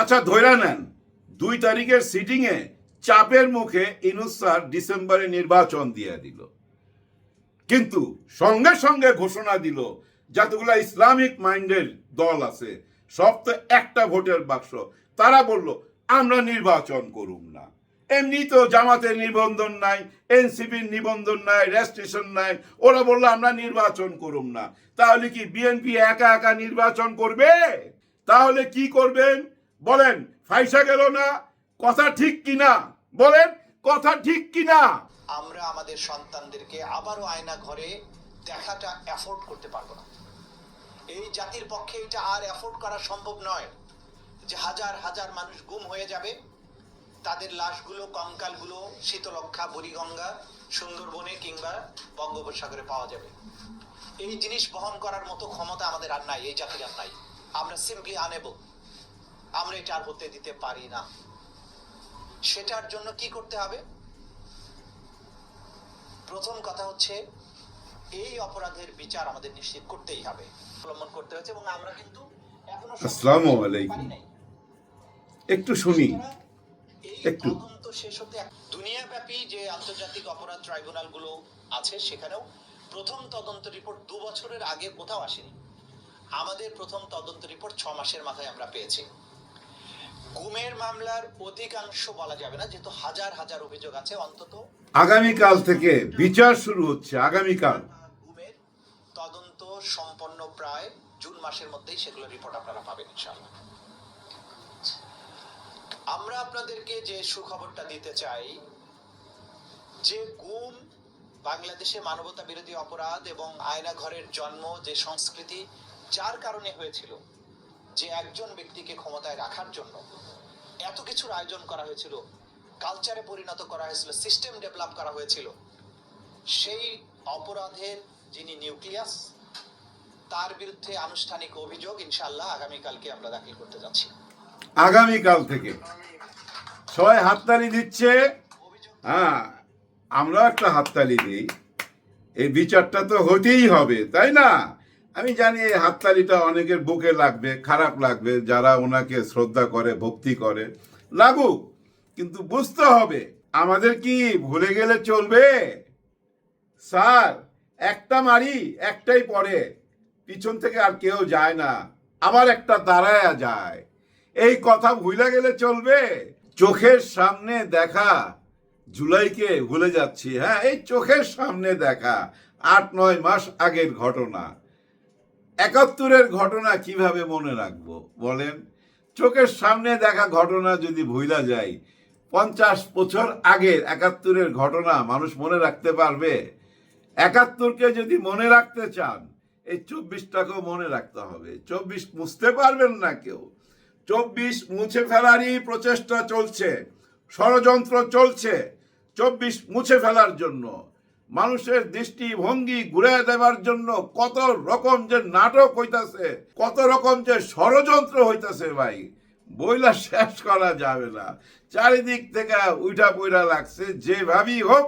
আচ্ছা ধৈরা নেন। দুই তারিখের সিটিংয়ে চাপের মুখে ইনুস স্যার ডিসেম্বরে নির্বাচন দিয়ে দিল। কিন্তু সঙ্গে সঙ্গে ঘোষণা দিল, যতগুলা ইসলামিক মাইন্ডের দল আছে, সব তো একটা ভোটের বাক্স। তারা বলল, আমরা নির্বাচন করুম না। এমনি তো জামাতের নিবন্ধন নাই, এনসিপির নিবন্ধন নাই, রেজিস্ট্রেশন নাই। ওরা বলল, আমরা নির্বাচন করুম না। তাহলে কি বিএনপি একা একা নির্বাচন করবে? তাহলে কি করবেন? বলেন, ফাইসা গেল না? কথা ঠিক কিনা? বলেন, কথা ঠিক কিনা? আমরা আমাদের সন্তানদেরকে আবারও আয়না ঘরে দেখাটা অ্যাফোর্ড করতে পারব না। এই জাতির পক্ষে এটা আর অ্যাফোর্ড করা সম্ভব নয় যে হাজার হাজার মানুষ গুম হয়ে যাবে। তাদের লাশগুলো, কঙ্কালগুলো শীতলক্ষা বুড়িগঙ্গা, সুন্দরবনে কিংবা বঙ্গোপসাগরে পাওয়া যাবে। এই জিনিস বহন করার মতো ক্ষমতা আমাদের আর নাই, এই জাতির আর নাই। আমরা সিম্পলি আনেবল আমরা এটা আর হতে দিতে পারি না। সেটার জন্য কি করতে হবে? প্রথম কথা হচ্ছে এই অপরাধের বিচার আমাদের নিশ্চিত করতেই হবে। অবলম্বন করতে হয়েছে এবং আমরা কিন্তু এখনও আসসালামু আলাইকুম। একটু শুনি। একটু। শেষ হতে দুনিয়াব্যাপী যে আন্তর্জাতিক অপরাধ ট্রাইব্যুনালগুলো আছে সেখানেও প্রথম তদন্ত রিপোর্ট দু বছরের আগে কোথাও আসেনি। আমাদের প্রথম তদন্ত রিপোর্ট ছ মাসের মাথায় আমরা পেয়েছি। গুমের মামলার অধিকাংশ বলা যাবে না যেহেতু হাজার হাজার অভিযোগ আছে অন্তত আগামীকাল থেকে বিচার শুরু হচ্ছে আগামীকাল। গুমের তদন্ত সম্পন্ন প্রায় জুন মাসের মধ্যেই সেগুলো রিপোর্ট আপনারা পাবেন ইনশাআল্লাহ। আমরা আপনাদেরকে যে সুখবরটা দিতে চাই যে গুম বাংলাদেশে মানবতা বিরোধী অপরাধ এবং আয়না ঘরের জন্ম যে সংস্কৃতি যার কারণে হয়েছিল যে একজন ব্যক্তিকে ক্ষমতায় রাখার জন্য এত কিছুর আয়োজন করা হয়েছিল কালচারে পরিণত করা হয়েছিল সিস্টেম ডেভেলপ করা হয়েছিল, সেই অপরাধের যিনি নিউক্লিয়াস তার বিরুদ্ধে আনুষ্ঠানিক অভিযোগ ইনশাল্লাহ আগামীকালকে আমরা দাখিল করতে যাচ্ছি। আগামীকাল থেকে। সবাই হাততালি দিচ্ছে। হ্যাঁ আমরা একটা হাততালি দিই। এই বিচারটা তো হতেই হবে, তাই না? আমি জানি এই হাততালিটা অনেকের বুকে লাগবে, খারাপ লাগবে, যারা ওনাকে শ্রদ্ধা করে, ভক্তি করে। লাগুক, কিন্তু বুঝতে হবে, আমাদের কি ভুলে গেলে চলবে? স্যার, একটা মারি, একটাই পড়ে। পিছন থেকে আর কেউ যায় না, আবার একটা দাঁড়ায়া যায়। এই কথা ভুলে গেলে চলবে? চোখের সামনে দেখা, জুলাইকে ভুলে যাচ্ছি। হ্যাঁ এই চোখের সামনে দেখা, আট নয় মাস আগের ঘটনা। একাত্তরের ঘটনা কীভাবে মনে রাখব? বলেন, চোখের সামনে দেখা ঘটনা যদি ভুলা যায়, পঞ্চাশ বছর আগের একাত্তরের ঘটনা মানুষ মনে রাখতে পারবে? একাত্তরকে যদি মনে রাখতে চান, এই চব্বিশটাকেও মনে রাখতে হবে। চব্বিশ মুছতে পারবেন না কেউ। চব্বিশ মুছে ফেলারই প্রচেষ্টা চলছে, ষড়যন্ত্র চলছে, চব্বিশ মুছে ফেলার জন্য। মানুষের দৃষ্টিভঙ্গি ঘুরে দেবার জন্য কত রকম যে নাটক হইতাছে, কত রকম যে ষড়যন্ত্র হইতাছে ভাই। বইলা শেষ করা যাবে না। চারিদিক থেকে উইঠা পইরা লাগছে, যেভাবেই হোক,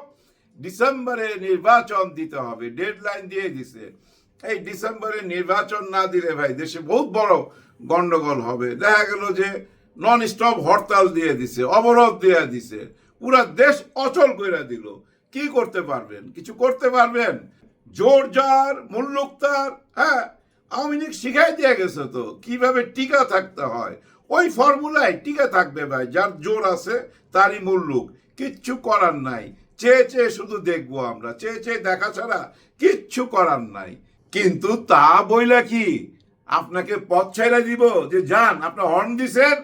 ডিসেম্বরে নির্বাচন দিতে হবে, ডেডলাইন দিয়ে দিছে। এই ডিসেম্বরে নির্বাচন না দিলে ভাই দেশে বহুত বড় গন্ডগোল হবে। দেখা গেল যে নন স্টপ হরতাল দিয়ে দিছে, অবরোধ দিয়ে দিছে। পুরা দেশ অচল কইরা দিল। কি করতে পারবেন? কিছু করতে পারবেন? জোর যার মুল্লুক তার হ্যাঁ? আওয়ামী লীগ শিখাই দিয়ে গেছে তো, কীভাবে টিকা থাকতে হয়? ওই ফর্মুলায় টিকা থাকবে ভাই, যার জোর আছে তারই মুল্লুক কিচ্ছু করার নাই। চেয়ে চেয়ে শুধু দেখব আমরা। চেয়ে চেয়ে দেখা ছাড়া কিচ্ছু করার নাই। কিন্তু তা বইলা কি? আপনাকে পথ ছেড়ে দিব যে, যান আপনি হর্ন দিছেন?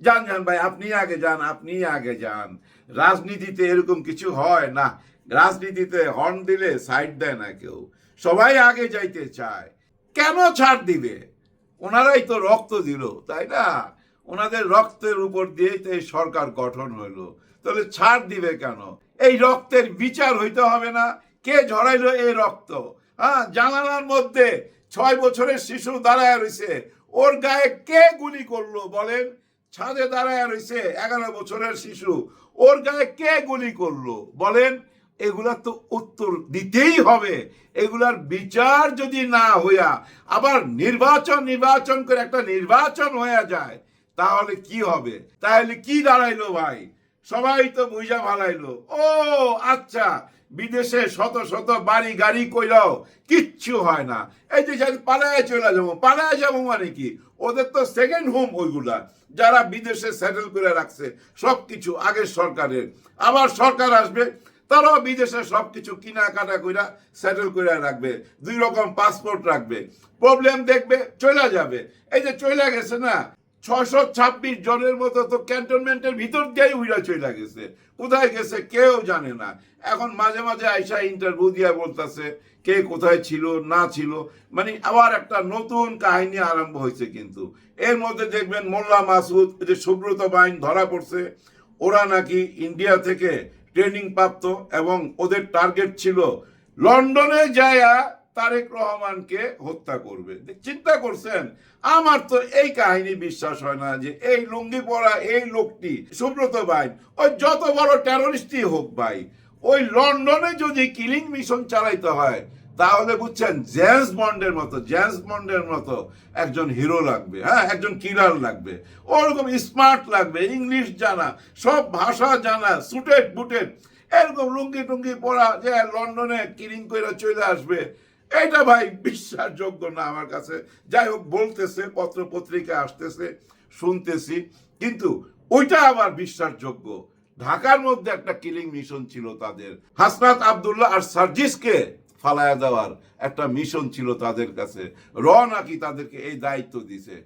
যান যান ভাই, আপনি আগে যান, আপনি আগে যান। রাজনীতিতে এরকম কিছু হয় না। রাজনীতিতে হর্ন দিলে সাইড দেয় না কেউ। সবাই আগে যাইতে চায়। কেন ছাড় দিবে? ওনারাই তো রক্ত দিল, তাই না? ওনাদের রক্তের উপর দিয়েই তো এই সরকার গঠন হইল। তাহলে ছাড় দিবে কেন? এই রক্তের বিচার হইতে হবে না। কে ঝরাইলো এই রক্ত? হ্যাঁ জানালার মধ্যে ছয় বছরের শিশু দাঁড়ায় রইছে। ওর গায়ে কে গুলি করল বলেন? ছাদে দাঁড়ায় রইছে এগারো বছরের শিশু। ওর গায়ে কে গুলি করল বলেন? এগুলা তো উত্তর দিতেই হবে। এগুলার বিচার যদি না হইয়া আবার নির্বাচন নির্বাচন করে একটা নির্বাচন হয়ে যায়, তাহলে কি হবে? তাহলে কি দাঁড়াইলো ভাই? সবাই তো বুঝা ভালাইলো। ও আচ্ছা বিদেশে শত শত বাড়ি গাড়ি কইরাও কিচ্ছু হয় না। এই যে পালায় চলে যাব পালায় যাব মানে কি? ওদের তো সেকেন্ড হোম ওইগুলা, যারা বিদেশে সেটেল করে রাখছে সব কিছু আগের সরকারের। আবার সরকার আসবে তারাও বিদেশে সব কিছু কিনাকাটা কইরা সেটেল করে রাখবে, দুই রকম পাসপোর্ট রাখবে। প্রবলেম দেখবে চলে যাবে। এই যে চলে গেছে না ছশো ছাব্বিশ জনের মতো তো ক্যান্টনমেন্টের ভিতর দিয়েই উইরা চলে গেছে। কোথায় গেছে কেউ জানে না। এখন মাঝে মাঝে আইসা ইন্টারভিউ দিয়া বলতেছে, কে কোথায় ছিল, না ছিল। মানে আবার একটা নতুন কাহিনী আরম্ভ হয়েছে কিন্তু। এর মধ্যে দেখবেন মোল্লা মাসুদ যে সুব্রত বাইন ধরা পড়ছে, ওরা নাকি ইন্ডিয়া থেকে ট্রেনিং প্রাপ্ত এবং ওদের টার্গেট ছিল লন্ডনে যায়া তারেক রহমানকে হত্যা করবে। চিন্তা করছেন? আমার তো এই কাহিনী বিশ্বাস হয় না যে এই লুঙ্গি পরা এই লোকটি, সুব্রত ভাই, ওই যত বড় টেরোরিস্টই হোক ভাই, ওই লন্ডনে যদি কিলিং মিশন চালাইতে হয় তাহলে বুঝছেন, জেমস বন্ডের মতো, জেমস বন্ডের মতো একজন হিরো লাগবে হ্যাঁ একজন কিলার লাগবে, ওরকম স্মার্ট লাগবে, ইংলিশ জানা, সব ভাষা জানা সুটেড বুটেড এরকম লুঙ্গি টুঙ্গি পরা যে লন্ডনে কিলিং করে চলে আসবে এটা ভাই বিশ্বাসযোগ্য না আমার কাছে। যাই হোক, বলতেছে পত্র পত্রিকা আসতেছে, শুনতেছি, কিন্তু ওইটা আবার বিশ্বাসযোগ্য। ঢাকার মধ্যে একটা কিলিং মিশন ছিল তাদের, হাসনাত আবদুল্লাহ আর সার্জিসকে ফালায়া দেওয়ার একটা মিশন ছিল তাদের কাছে। র নাকি তাদেরকে এই দায়িত্ব দিছে।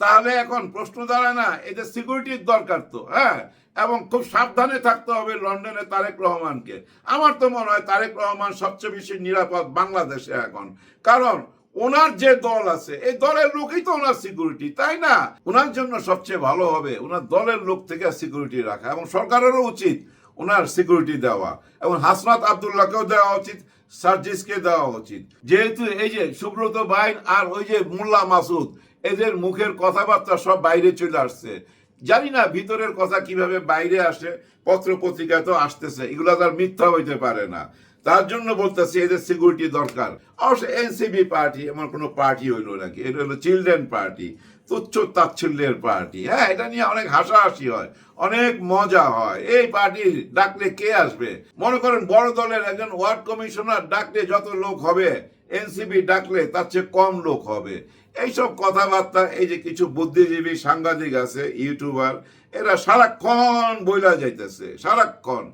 তাহলে এখন প্রশ্ন দাঁড়ায় না এদের সিকিউরিটির দরকার তো হ্যাঁ? এবং খুব সাবধানে থাকতে হবে লন্ডনে তারেক রহমানকে। আমার তো মনে হয় তারেক রহমান সবচেয়ে বেশি নিরাপদ বাংলাদেশে এখন। কারণ ওনার যে দল আছে, এই দলের লোকই তো ওনার সিকিউরিটি তাই না? ওনার জন্য সবচেয়ে ভালো হবে ওনার দলের লোক থেকে সিকিউরিটি রাখা। এবং সরকারেরও উচিত ওনার সিকিউরিটি দেওয়া। এবং হাসনাত আবদুল্লাহকেও দেওয়া উচিত। সার্জিসকে দেওয়া উচিত। যেহেতু এই যে সুব্রত বাইন আর ওই যে মোল্লা মাসুদ, এদের মুখের কথাবার্তা সব বাইরে চলে আসছে। জানি না ভিতরের কথা কীভাবে বাইরে আসে পত্র পত্রিকায় তো আসতেছে, এগুলো তার মিথ্যা হইতে পারে না। তার জন্য বলতেছি এদের সিকিউরিটি দরকার। অবশ্য এনসিবি পার্টি এমন কোনো পার্টি হইল নাকি? এটা হলো চিলড্রেন পার্টি তুচ্ছ তাচ্ছিল্যের পার্টি। হ্যাঁ এটা নিয়ে অনেক হাসাহাসি হয়, অনেক মজা হয়। এই পার্টি ডাকলে কে আসবে? মনে করেন বড় দলের একজন ওয়ার্ড কমিশনার ডাকলে যত লোক হবে এনসিবি ডাকলে তার চেয়ে কম লোক হবে। এইসব কথাবার্তা, এই যে কিছু বুদ্ধিজীবী সাংবাদিক আছে, ইউটিউবার, এরা সারাক্ষণ বইলা যাইতেছে, সারাক্ষণ।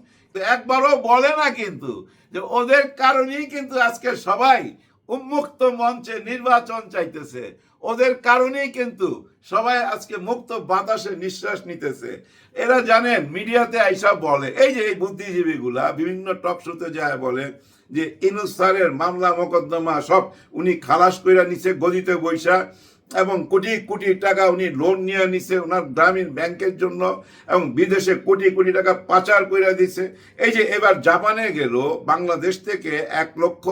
একবারও বলে না কিন্তু যে ওদের কারণেই কিন্তু আজকে সবাই উন্মুক্ত মঞ্চে নির্বাচন চাইতেছে। ওদের কারণেই কিন্তু সবাই আজকে মুক্ত বাতাসে নিঃশ্বাস নিতেছে। এরা জানেন, মিডিয়াতে আইসা বলে, এই যে এই বুদ্ধিজীবীগুলা বিভিন্ন টক শোতে যায় বলে যে ইনুস স্যারের মামলা, মোকদ্দমা সব উনি খালাস কইরা নিছে, গদিতে বৈশা এবং কোটি কোটি টাকা উনি লোন নিয়ে নিছে ওনার গ্রামীণ ব্যাংকের জন্য এবং বিদেশে কোটি কোটি টাকা পাচার করে দিছে। এই যে এবার জাপানে গেল, বাংলাদেশ থেকে এক লক্ষ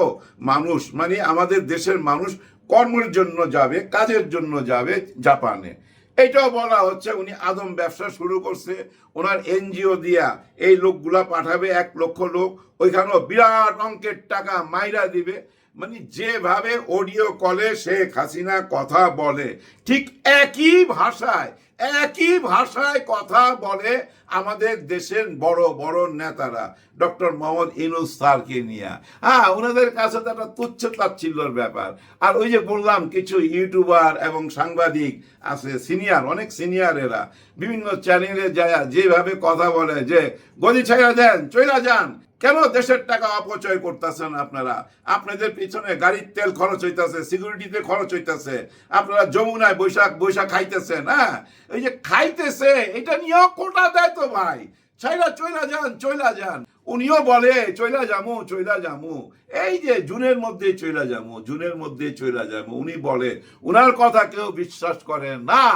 মানুষ মানে আমাদের দেশের মানুষ কর্মের জন্য যাবে, কাজের জন্য যাবে জাপানে। এটাও বলা হচ্ছে উনি আদম ব্যবসা শুরু করছে, ওনার এনজিও দিয়া এই লোকগুলা পাঠাবে, এক লক্ষ লোক, ওইখানেও বিরাট অঙ্কের টাকা মাইরা দিবে। মানে যেভাবে অডিও কলে শেখ হাসিনা কথা বলে, ঠিক একই ভাষায় একই ভাষায় কথা বলে আমাদের দেশের বড় বড় নেতারা, ডক্টর মোহাম্মদ ইনুস স্যারকে নিয়ে। হ্যাঁ ওনাদের কাছে তো একটা তুচ্ছ তাচ্ছিল্যর ব্যাপার। আর ওই যে বললাম, কিছু ইউটিউবার এবং সাংবাদিক আছে, সিনিয়র, অনেক সিনিয়র এরা। বিভিন্ন চ্যানেলে যায়, যেভাবে কথা বলে যে, গদি ছেড়ে দেন চইলা যান। কেন দেশের টাকা অপচয় করতেছেন আপনারা? আপনাদের পিছনে গাড়ির তেল খরচ হইতেছে সিকিউরিটিতে খরচ হইতাছে, আপনারা যমুনায় বৈশাখ বৈশাখ খাইতেছেন হ্যাঁ? এই যে খাইতেছে, এটা নিয়েও কোটা দেয় তো ভাই। ছাইরা চইলা যান চইলা যান। উনিও বলে, চইলা যামু চইলা যামু। এই যে জুনের মধ্যে চইলা যামু, জুনের মধ্যে চইলা যামু। উনি বলে, উনার কথা কেউ বিশ্বাস করে না।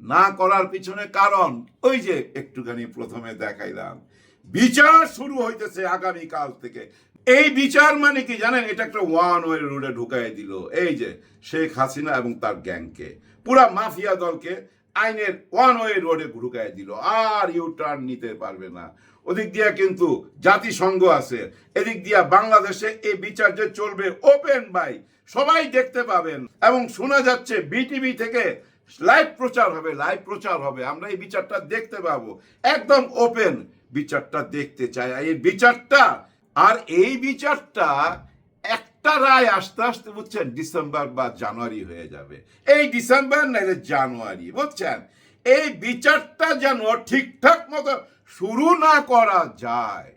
না করার পিছনে কারণ, ওই যে একটুখানি প্রথমে দেখাইলাম। বিচার শুরু হইতেছে আগামী কাল থেকে। এই বিচার মানে কি জানেন? এটা একটা ওয়ান ওয়ে রোডে ঢুকাই দিল। এই যে শেখ হাসিনা এবং তার গ্যাংকে পুরা মাফিয়া দলকে আইনের ওয়ান ওয়ে রোডে ঢুকাই দিল। আর ইউ টার্ন নিতে পারবে না। ওদিক দিয়া কিন্তু জাতিসংঘ আছে। এদিক দিয়া বাংলাদেশে এই বিচার যে চলবে ওপেন বাই সবাই দেখতে পাবেন। এবং শোনা যাচ্ছে বিটিভি থেকে লাইভ প্রচার হবে লাইভ প্রচার হবে। আমরা এই বিচারটা দেখতে পাবো। একদম ওপেন বিচারটা দেখতে আর এই বিচারটা, আর এই বিচারটা একটা রায় আস্তে আস্তে বুঝছেন, ডিসেম্বর বা জানুয়ারি হয়ে যাবে। এই ডিসেম্বর নাইলে জানুয়ারি, বুঝছেন? এই বিচারটা যেন ঠিকঠাক মতো শুরু না করা যায়।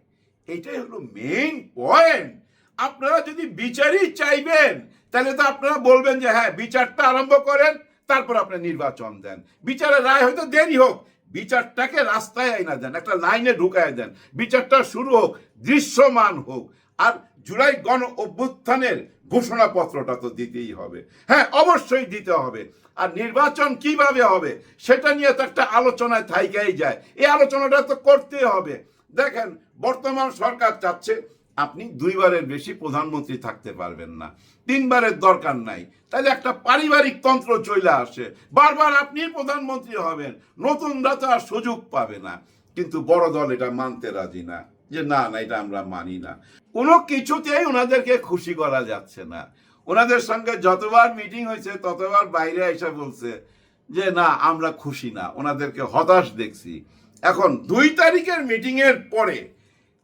এটাই হলো মেইন পয়েন্ট আপনারা যদি বিচারই চাইবেন, তাহলে তো আপনারা বলবেন যে হ্যাঁ বিচারটা আরম্ভ করেন, তারপর আপনি নির্বাচন দেন। বিচারের রায় হয়তো দেরি হোক বিচারটাকে রাস্তায় আইনা দেন, একটা লাইনে ঢুকায় দেন। বিচারটা শুরু হোক, দৃশ্যমান হোক। আর জুলাই গণ অভ্যুত্থানের ঘোষণাপত্রটা তো দিতেই হবে। হ্যাঁ অবশ্যই দিতে হবে। আর নির্বাচন কীভাবে হবে, সেটা নিয়ে তো একটা আলোচনায় থাইকাই যায়। এই আলোচনাটা তো করতে হবে। দেখেন, বর্তমান সরকার চাচ্ছে আপনি দুইবারের বেশি প্রধানমন্ত্রী থাকতে পারবেন না। তিনবারের দরকার নাই। তাহলে একটা পারিবারিক তন্ত্র চলে আসে। বারবার আপনি প্রধানমন্ত্রী হবেন, নতুনরা তো আর সুযোগ পাবে না। কিন্তু বড় দল এটা মানতে রাজি না, যে না না, এটা আমরা মানি না। কোনো কিছুতেই ওনাদেরকে খুশি করা যাচ্ছে না। ওনাদের সঙ্গে যতবার মিটিং হয়েছে, ততবার বাইরে এসে বলছে যে, না, আমরা খুশি না। ওনাদেরকে হতাশ দেখছি। এখন দুই তারিখের মিটিং এর পরে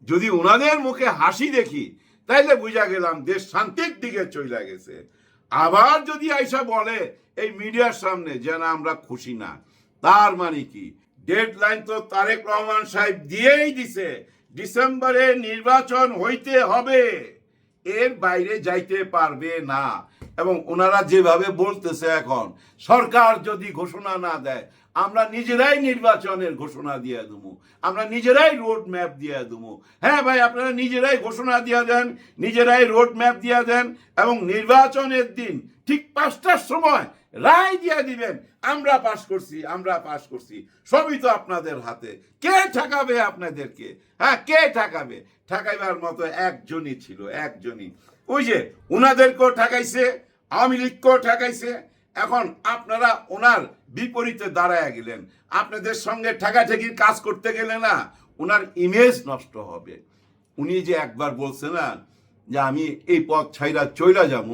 যদি ওনাদের মুখে হাসি দেখি, তাইলে বুঝা গেলাম দেশ শান্তির দিকে চলে গেছে। আবার যদি আইসা বলে, এই মিডিয়ার সামনে যেন আমরা খুশি না, তার মানে কি? ডেড লাইন তো তারেক রহমান সাহেব দিয়েই দিছে, ডিসেম্বরে নির্বাচন হইতে হবে। এর বাইরে যাইতে পারবে না। এবং ওনারা যেভাবে বলতেছে এখন, সরকার যদি ঘোষণা না দেয়, আমরা নিজেরাই নির্বাচনের ঘোষণা দিয়ে দেবো। আমরা নিজেরাই রোড ম্যাপ দিয়ে দেবো। হ্যাঁ ভাই, আপনারা নিজেরাই ঘোষণা দিয়ে দেন, নিজেরাই রোড ম্যাপ দিয়ে দেন এবং নির্বাচনের দিন ঠিক পাঁচটার সময় রায় দিয়ে দিবেন। আমরা পাশ করছি, আমরা পাশ করছি। সবই তো আপনাদের হাতে। কে ঠেকাবে আপনাদেরকে? হ্যাঁ কে ঠেকাবে? ঠেকাইবার মতো একজনই ছিল, একজনই। ওই যে ওনাদেরকেও ঠেকাইছে, আওয়ামী লীগকেও ঠেকাইছে। এখন আপনারা ওনার বিপরীতে দাঁড়ায় গেলেন। আপনাদের সঙ্গে ঠেকাঠেকির কাজ করতে গেলে না ওনার ইমেজ নষ্ট হবে। উনি যে একবার বলছে না যে আমি এই পথ ছাইরা চইলা যাব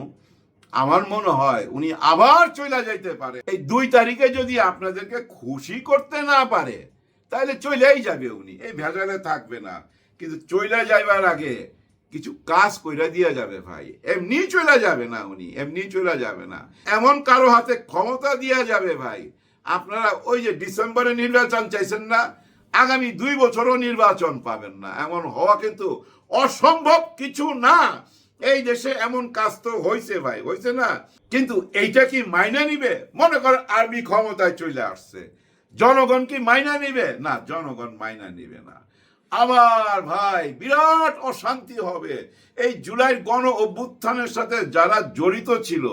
আমার মনে হয় উনি আবার চলে যাইতে পারে। এই দুই তারিখে যদি আপনাদেরকে খুশি করতে না পারে, তাহলে চলেই যাবে উনি। এই ভেজালে থাকবে না। কিন্তু চলে যাইবার আগে কিছু কাজ কইরা দিয়ে যাবে ভাই। এমনি চলে যাবে না উনি এমনি চলে যাবে না। এমন কারও হাতে ক্ষমতা দিয়া যাবে ভাই। আপনারা ওই যে ডিসেম্বরে নির্বাচন চাইছেন না, আগামী দুই বছরও নির্বাচন পাবেন না। এমন হওয়া কিন্তু অসম্ভব কিছু না। এই দেশে এমন কাজ তো হয়েছে ভাই হয়েছে না? কিন্তু এইটা কি মাইনা নিবে? মনে কর আর্মি ক্ষমতায় চলে আসছে। জনগণ কি মাইনা নিবে? না, জনগণ মাইনা নিবে না। আবার ভাই, বিরাট অশান্তি হবে। এই জুলাই গণ অভ্যুত্থানের সাথে যারা জড়িত ছিল,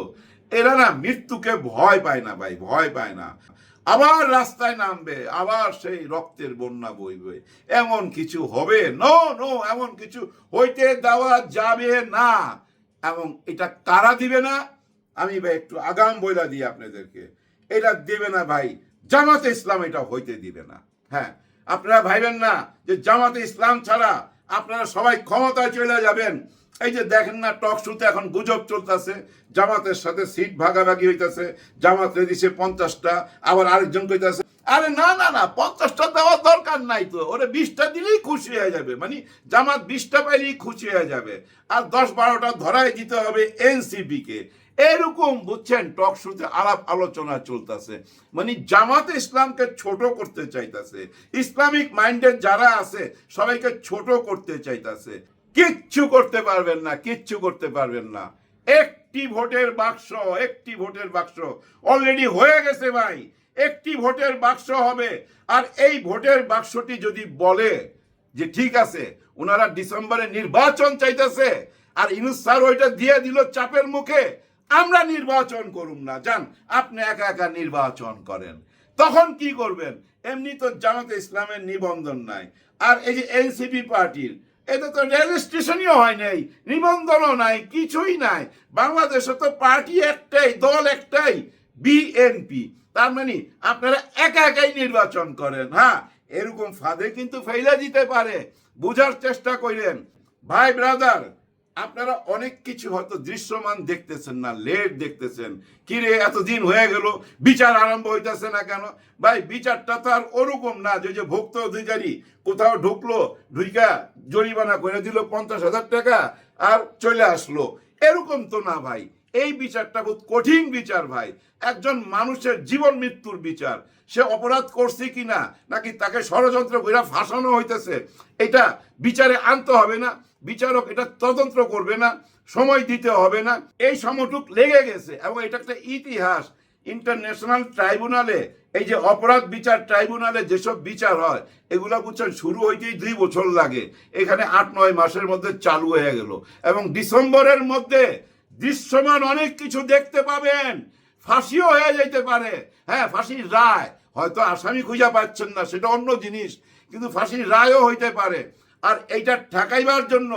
এরা না মৃত্যুকে ভয় পায় না ভাই, ভয় পায় না। আবার রাস্তায় নামবে, আবার সেই রক্তের বন্যা বইবে। এমন কিছু হবে? নো নো এমন কিছু হইতে দেওয়া যাবে না। এবং এটা কারা দিবে না? আমি ভাই একটু আগাম বইলা দিই আপনাদেরকে। এটা দেবে না ভাই, জামাতে ইসলাম এটা হইতে দিবে না। হ্যাঁ আপনারা ভাইবেন না যে জামাতে ইসলাম ছাড়া আপনারা সবাই ক্ষমতায় চলে যাবেন। এই যে দেখেন না টক শুতে এখন গুজব চলতেছে, জামাতের সাথে সিট ভাগাভাগি হইতাছে, জামাত দিছে পঞ্চাশটা, আবার আরেকজন কইতাছে, আরে না না না, পঞ্চাশটা দেওয়ার দরকার নাই তো, ওরে বিশটা দিলেই খুশি হয়ে যাবে মানে জামাত বিশটা পাইলেই খুশি হয়ে যাবে, আর দশ বারোটা ধরাই দিতে হবে এনসিপি কে এরকম, বুঝছেন টক শুতে আলাপ আলোচনা চলতেছে মানে জামাতে ইসলামকে ছোট করতে চাইতেছে, ইসলামিক মাইন্ডের যারা আছে, সবাইকে ছোট করতে চাইতেছে। কিচ্ছু করতে পারবেন না, কিচ্ছু করতে পারবেন না। একটি ভোটের বাক্স, একটি ভোটের বাক্স অলরেডি হয়ে গেছে ভাই। একটি ভোটের বাক্স হবে। আর এই ভোটের বাক্সটি যদি বলে যে ঠিক আছে ওনারা ডিসেম্বরে নির্বাচন চাইতেছে, আর ইনুস স্যার ওইটা দিয়ে দিল চাপের মুখে, আমরা নির্বাচন করুম না। যান, আপনি একা একা নির্বাচন করেন। তখন কি করবেন? এমনি তো জামাতে ইসলামের নিবন্ধন নাই। আর এই যে এনসিপি পার্টির এতে তো রেজিস্ট্রেশনই হয় নাই, নিবন্ধনও নাই, কিছুই নাই। বাংলাদেশে তো পার্টি একটাই, দল একটাই বিএনপি তার মানে আপনারা একা একাই নির্বাচন করেন হ্যাঁ? এরকম ফাঁদে কিন্তু ফেলে দিতে পারে। বুঝার চেষ্টা করেন। ভাই ব্রাদার আপনারা অনেক কিছু হয়তো দৃশ্যমান দেখতেছেন না, লেট দেখতেছেন। কি রে, এতদিন হয়ে গেল, বিচার আরম্ভ হইতেছে না কেন? ভাই, বিচারটা তো আর ওরকম না, যে ভুক্ত অধিকারী কোথাও ঢুকলো, ঢুইকা জরিমানা করে দিল পঞ্চাশ হাজার টাকা আর চলে আসলো। এরকম তো না ভাই, এই বিচারটা খুব কঠিন বিচার ভাই। একজন মানুষের জীবন মৃত্যুর বিচার, সে অপরাধ করছে কি না নাকি তাকে ষড়যন্ত্র করে ফাঁসানো হইতেছে, এটা বিচারে আনতে হবে না। বিচারক এটা তদন্ত করবে না, সময় দিতে হবে না। এই সময়টুক লেগে গেছে এবং এটা একটা ইতিহাস। ইন্টারন্যাশনাল ট্রাইব্যুনালে এই যে অপরাধ বিচার ট্রাইব্যুনালে যেসব বিচার হয়, এগুলো বুঝছেন, শুরু হইতেই দুই বছর লাগে। এখানে আট, নয় মাসের মধ্যে চালু হয়ে গেল। এবং ডিসেম্বরের মধ্যে দৃশ্যমান অনেক কিছু দেখতে পাবেন। ফাঁসিও হয়ে যেতে পারে। হ্যাঁ ফাঁসির রায়। হয়তো আসামি খুঁজে পাচ্ছেন না, সেটা অন্য জিনিস। কিন্তু ফাঁসির রায়ও হইতে পারে। আর এইটা ঠেকাইবার জন্য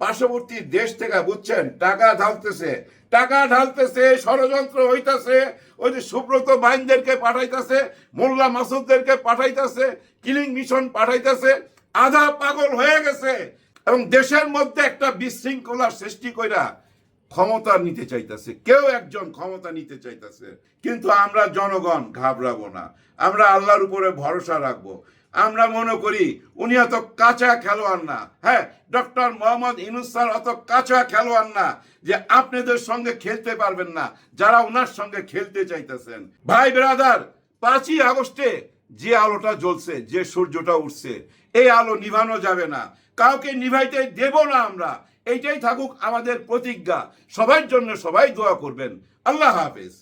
পার্শ্ববর্তী দেশ থেকে, বুঝছেন, টাকা ঢালতেছে। টাকা ঢালতেছে, ষড়যন্ত্র হইতাছে, ওই যে সুব্রত বাইনদেরকে পাঠাইতেছে, মোল্লা মাসুদদেরকে পাঠাইতেছে, কিলিং মিশন পাঠাইতেছে, আধা পাগল হয়ে গেছে। এবং দেশের মধ্যে একটা বিশৃঙ্খলা সৃষ্টি কইরা ক্ষমতা নিতে চাইতেছে। কেউ একজন ক্ষমতা নিতে চাইতেছে। কিন্তু আমরা জনগণ ঘাবড়াবো না। আমরা আল্লাহর উপরে ভরসা রাখব। আমরা মনে করি, উনি অত কাঁচা খেলোয়াড় না। হ্যাঁ ডক্টর মোহাম্মদ ইনুস স্যার অত কাঁচা খেলোয়াড় না যে আপনাদের সঙ্গে খেলতে পারবেন না, যারা ওনার সঙ্গে খেলতে চাইতেছেন। ভাই, ব্রাদার, পাঁচই আগস্টে যে আলোটা জ্বলছে, যে সূর্যটা উঠছে, এই আলো নিভানো যাবে না। কাউকে নিভাইতে দেব না আমরা। এইটাই থাকুক আমাদের প্রতিজ্ঞা। সবার জন্য সবাই দোয়া করবেন। আল্লাহ হাফেজ।